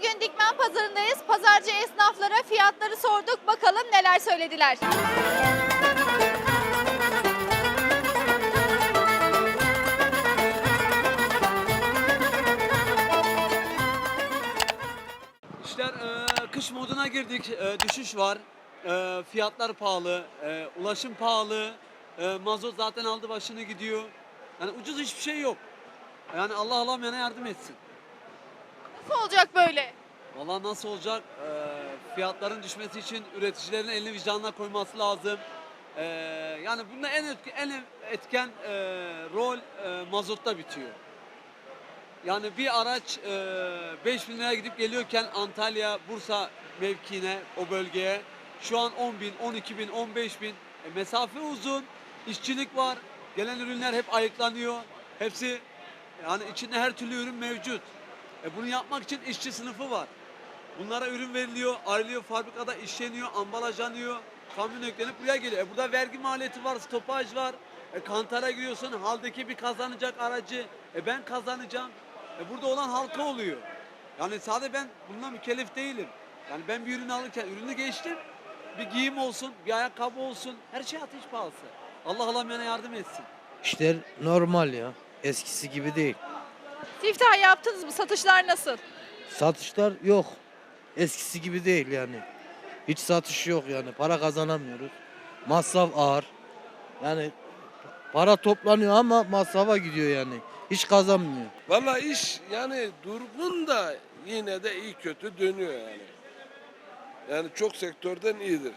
Bugün Dikmen Pazarı'ndayız. Pazarcı esnaflara fiyatları sorduk. Bakalım neler söylediler. İşler e, kış moduna girdik. E, düşüş var. E, fiyatlar pahalı. e, ulaşım pahalı. e, mazot zaten aldı başını gidiyor. Yani ucuz hiçbir şey yok. Yani Allah alamayana yardım etsin. Olacak böyle? Valla nasıl olacak? E, fiyatların düşmesi için üreticilerin elini vicdanına koyması lazım. E, yani bunda en etken, en etken e, rol e, mazotta bitiyor. Yani bir araç e, 5 bin liraya gidip geliyorken Antalya, Bursa mevkiine, o bölgeye şu an 10 bin, 12 bin, 15 bin. E, mesafe uzun, işçilik var. Gelen ürünler hep ayıklanıyor. Hepsi yani içinde her türlü ürün mevcut. E, bunu yapmak için işçi sınıfı var. Bunlara ürün veriliyor, ayrılıyor, fabrikada işleniyor, ambalajlanıyor. Kamyon yüklenip buraya geliyor. E, burada vergi maliyeti var, stopaj var. E, kantara giriyorsun, haldeki bir kazanacak aracı. E, ben kazanacağım. E, burada olan halka oluyor. Yani sadece ben bununla mükellef değilim. Yani ben bir ürün alırken ürünü geçtim. Bir giyim olsun, bir ayakkabı olsun. Her şey ateş pahası. Allah alamayana yardım etsin. İşler normal ya. Eskisi gibi değil. Siftah yaptınız mı? Satışlar nasıl? Satışlar yok. Eskisi gibi değil yani. Hiç satış yok yani. Para kazanamıyoruz. Masraf ağır. Yani para toplanıyor ama masrafa gidiyor yani. Hiç kazanmıyor. Valla iş yani durgun da yine de iyi kötü dönüyor yani. Yani çok sektörden iyidir.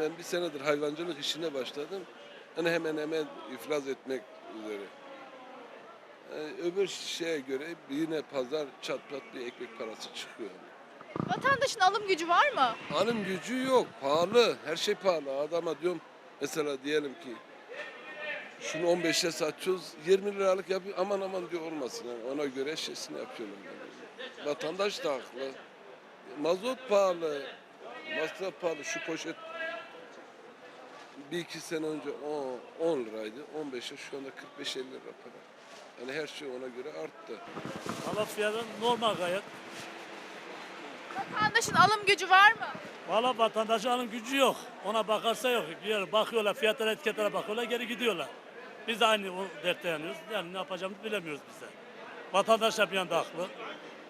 Ben bir senedir hayvancılık işine başladım. Hani hemen hemen iflas etmek üzere. Yani öbür şeye göre yine pazar çat pat bir ekmek parası çıkıyor. Vatandaşın alım gücü var mı? Alım gücü yok, pahalı. Her şey pahalı. Adama diyorum mesela diyelim ki şunu 15'e satıyoruz, 20 liralık yapıyor. Aman aman diyor olmasın. Yani ona göre şeysini yapıyorum. Yani. Vatandaş da haklı. Mazot pahalı, masraf pahalı. Şu poşet bir iki sene önce 10, 10 liraydı. 15'e şu anda 45-50 lira para. Yani her şey ona göre arttı. Fiyatı normal gayet. Vatandaşın alım gücü var mı? Valla vatandaşın alım gücü yok. Ona bakarsa yok. Gidiyor, bakıyorlar fiyatlara etiketlere bakıyorlar geri gidiyorlar. Biz de aynı o dertte yanıyoruz. Yani ne yapacağımızı bilemiyoruz biz de. Vatandaş da bir yanda haklı.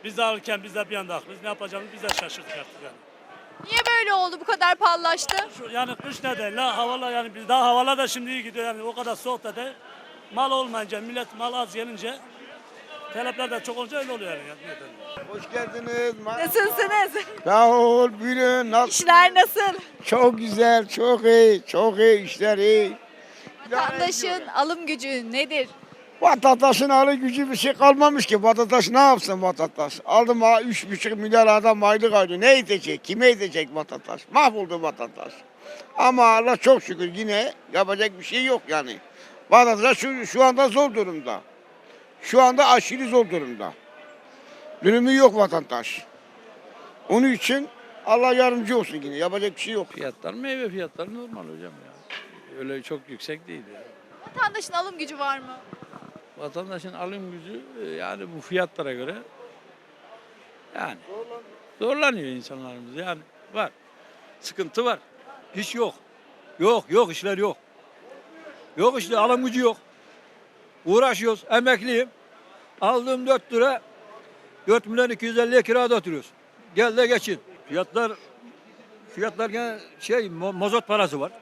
Biz de alırken biz de bir yanda haklıyız. Ne yapacağımızı biz de şaşırdık artık yani. Niye böyle oldu? Bu kadar pahalılaştı? Şu, yani kış nedeniyle havalar yani biz daha havalar da şimdi iyi gidiyor yani o kadar soğuk da değil. Mal olmayınca millet mal az gelince talepler de çok olunca öyle oluyor yani. Hoş geldiniz. Nasılsınız? Sağ ol, buyurun. Nasıl? İşler nasıl? Çok güzel, çok iyi, çok iyi, işler iyi. Vatandaşın alım gücü nedir? Vatandaşın alı gücü bir şey kalmamış ki. Vatandaş ne yapsın vatandaş? Aldım ha üç buçuk milyar adam aylık alıyor. Ne edecek? Kime edecek vatandaş? Mahvoldu vatandaş. Ama Allah çok şükür yine yapacak bir şey yok yani. Vatandaş şu, şu anda zor durumda. Şu anda aşırı zor durumda. Durumu yok vatandaş. Onun için Allah yardımcı olsun yine. Yapacak bir şey yok. Fiyatlar meyve fiyatları normal hocam ya. Öyle çok yüksek değil ya. Vatandaşın alım gücü var mı? Vatandaşın alım gücü e, yani bu fiyatlara göre yani zorlanıyor insanlarımız yani var. Sıkıntı var. Hiç yok. Yok yok işler yok. Yok işte alım gücü yok. Uğraşıyoruz. Emekliyim. Aldığım 4 lira 4 milyon 250'ye kirada oturuyoruz. Gel de geçin. Fiyatlar fiyatlar gene şey mo- mazot parası var.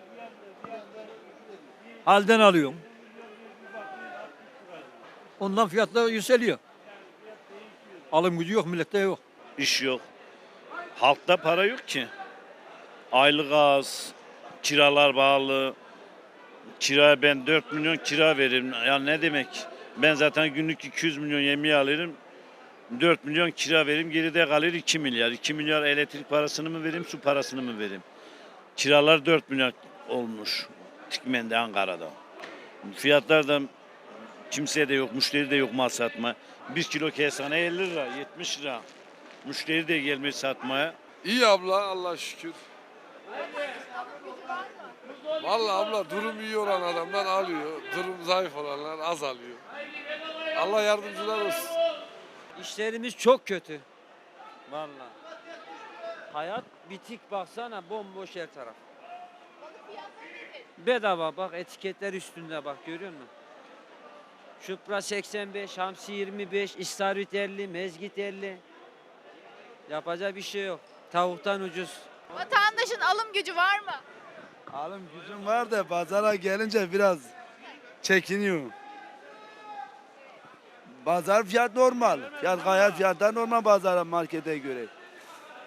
Halden alıyorum. Ondan fiyatlar yükseliyor. Alım gücü yok millette yok. İş yok. Halkta para yok ki. Aylık az, kiralar bağlı. Kira ben 4 milyon kira veririm. Ya ne demek? Ben zaten günlük 200 milyon yemeği alırım. 4 milyon kira veririm. Geride kalır 2 milyar. 2 milyar elektrik parasını mı vereyim, su parasını mı vereyim? Kiralar 4 milyar olmuş. Tikmen'de, Ankara'da. Fiyatlar da kimseye de yok, müşteri de yok mal satma. 1 kilo kestane 50 lira, 70 lira. Müşteri de gelmiş satmaya. İyi abla Allah şükür. Vallahi abla durum iyi olan adamlar alıyor. Durum zayıf olanlar az alıyor. Allah yardımcılar olsun. İşlerimiz çok kötü. Vallahi. Hayat bitik baksana bomboş her taraf. Bedava bak etiketler üstünde bak görüyor musun? Şupra 85, Hamsi 25, İstavrit 50, Mezgit 50. Yapacak bir şey yok. Tavuktan ucuz. Vatandaşın alım gücü var mı? Alım gücüm var da pazara gelince biraz çekiniyor. Pazar fiyat normal. Fiyat gayet fiyatlar normal pazara markete göre.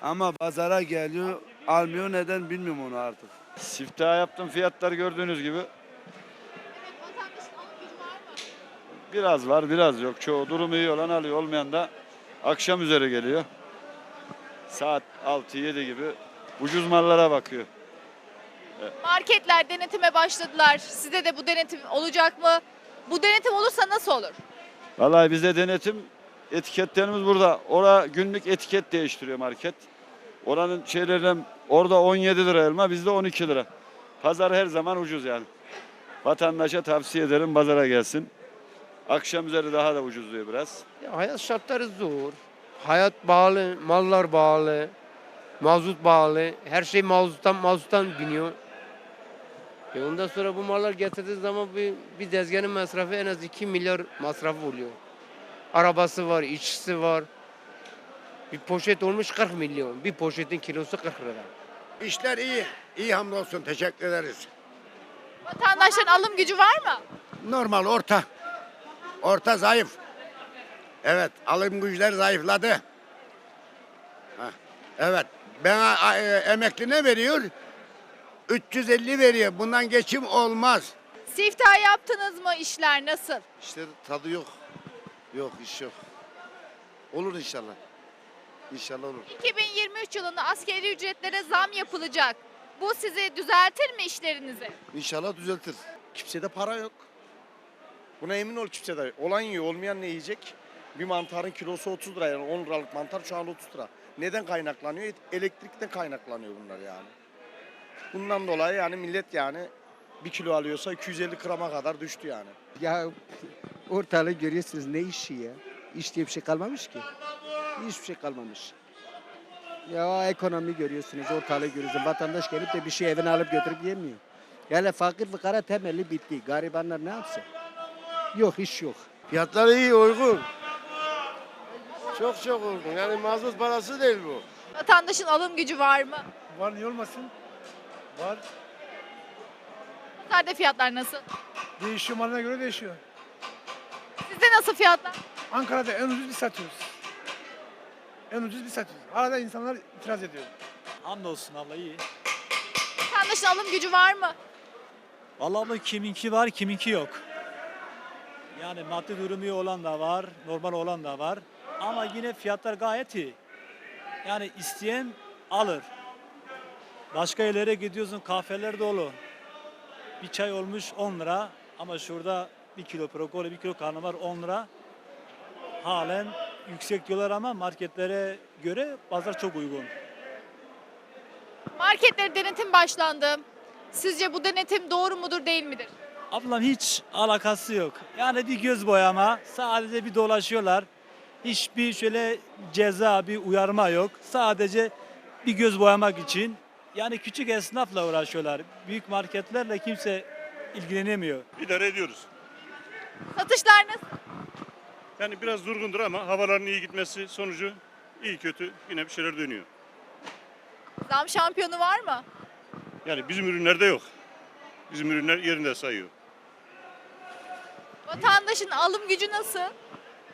Ama pazara geliyor almıyor neden bilmiyorum onu artık. Siftah yaptım fiyatlar gördüğünüz gibi. Biraz var biraz yok. Çoğu durumu iyi olan alıyor. Olmayan da akşam üzeri geliyor. Saat 6-7 gibi ucuz mallara bakıyor. Marketler denetime başladılar. Size de bu denetim olacak mı? Bu denetim olursa nasıl olur? Vallahi bize denetim etiketlerimiz burada. Ora günlük etiket değiştiriyor market. Oranın şeylerden orada 17 lira elma bizde 12 lira. Pazar her zaman ucuz yani. Vatandaşa tavsiye ederim pazara gelsin. Akşam üzeri daha da ucuzluyor biraz. Ya hayat şartları zor. Hayat bağlı, mallar bağlı, mazot bağlı. Her şey mazottan mazottan biniyor. E ondan sonra bu mallar getirdiği zaman bir, bir dezgenin masrafı en az 2 milyar masrafı oluyor. Arabası var, işçisi var. Bir poşet olmuş 40 milyon. Bir poşetin kilosu 40 lira. İşler iyi. İyi hamdolsun. Teşekkür ederiz. Vatandaşların alım gücü var mı? Normal orta. Orta zayıf. Evet alım güçler zayıfladı. Heh, Evet. E, emekli ne veriyor? 350 veriyor. Bundan geçim olmaz. Siftah yaptınız mı? İşler nasıl? İşte tadı yok. Yok iş yok. Olur inşallah. İnşallah olur. 2023 yılında askeri ücretlere zam yapılacak. Bu sizi düzeltir mi işlerinizi? İnşallah düzeltir. Kimsede para yok. Buna emin ol kimsede. Olan yiyor, olmayan ne yiyecek? Bir mantarın kilosu 30 lira yani 10 liralık mantar şu an 30 lira. Neden kaynaklanıyor? Elektrikten kaynaklanıyor bunlar yani. Bundan dolayı yani millet yani bir kilo alıyorsa 250 grama kadar düştü yani. Ya ortalığı görüyorsunuz ne işi ya? İş diye bir şey kalmamış ki. Hiçbir şey kalmamış. Ya ekonomi görüyorsunuz, ortalığı görüyorsunuz. Vatandaş gelip de bir şey evine alıp götürüp yemiyor. Yani fakir fıkara temelli bitti. Garibanlar ne yapsın? Yok iş yok. Fiyatlar iyi uygun. Çok çok uygun. Yani mazot parası değil bu. Vatandaşın alım gücü var mı? Var niye olmasın? Var. Pazarda fiyatlar nasıl? Değişiyor malına göre değişiyor. Sizde nasıl fiyatlar? Ankara'da en ucuz biz satıyoruz. En ucuz biz satıyoruz. Hala insanlar itiraz ediyor. Hamdolsun Allah iyi. Vatandaşın alım gücü var mı? Vallahi ama kiminki var kiminki yok. Yani maddi durumu iyi olan da var, normal olan da var. Ama yine fiyatlar gayet iyi. Yani isteyen alır. Başka yerlere gidiyorsun kahveler dolu. Bir çay olmuş 10 lira ama şurada bir kilo brokoli, bir kilo karnabahar 10 lira. Halen yüksek diyorlar ama marketlere göre pazar çok uygun. Marketlere denetim başlandı. Sizce bu denetim doğru mudur değil midir? Ablam hiç alakası yok. Yani bir göz boyama, sadece bir dolaşıyorlar. Hiçbir şöyle ceza, bir uyarma yok. Sadece bir göz boyamak için. Yani küçük esnafla uğraşıyorlar. Büyük marketlerle kimse ilgilenemiyor. İdare ediyoruz. Satışlar nasıl? Yani biraz durgundur ama havaların iyi gitmesi sonucu iyi kötü yine bir şeyler dönüyor. Zam şampiyonu var mı? Yani bizim ürünlerde yok. Bizim ürünler yerinde sayıyor. Vatandaşın alım gücü nasıl?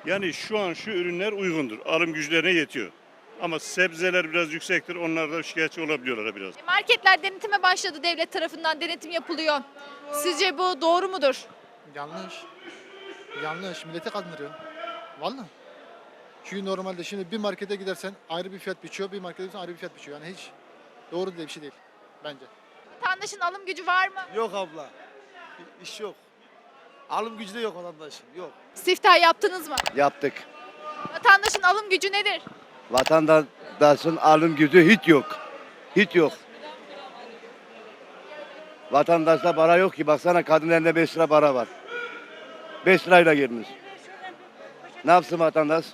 Yani şu an şu ürünler uygundur. Alım güçlerine yetiyor. Ama sebzeler biraz yüksektir. Onlar da şikayetçi olabiliyorlar biraz. E, Marketler denetime başladı devlet tarafından denetim yapılıyor. Sizce bu doğru mudur? Yanlış. Yanlış. Millete kandırıyor. Vallahi. Çünkü normalde şimdi bir markete gidersen ayrı bir fiyat biçiyor, bir markete gidersen ayrı bir fiyat biçiyor. Yani hiç doğru bir şey değil bence. Vatandaşın alım gücü var mı? Yok abla. İş yok. Alım gücü de yok vatandaşın. Yok. Siftah yaptınız mı? Yaptık. Vatandaşın alım gücü nedir? Vatandaşın alım gücü hiç yok. Hiç yok. Vatandaşta para yok ki. Baksana kadın elinde 5 lira para var. 5 lirayla girmiş. Ne yapsın vatandaş?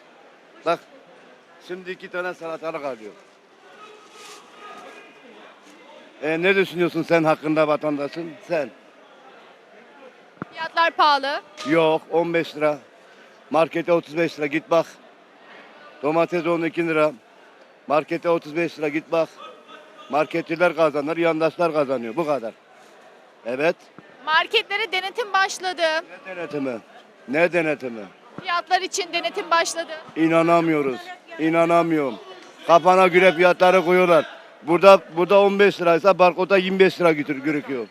Bak Şimdi iki tane salatalık alıyor. E, ne düşünüyorsun sen hakkında vatandaşın? Sen. Fiyatlar pahalı. Yok 15 lira. Markete 35 lira git bak. Domates 12 lira. Markete 35 lira git bak. Marketçiler kazanır, yandaşlar kazanıyor. Bu kadar. Evet. Marketlere denetim başladı. Ne denetimi? Ne denetimi? Fiyatlar için denetim başladı. İnanamıyoruz. İnanamıyorum. Kafana göre fiyatları koyuyorlar. Burada burada 15 liraysa barkoda 25 lira götür gerekiyor.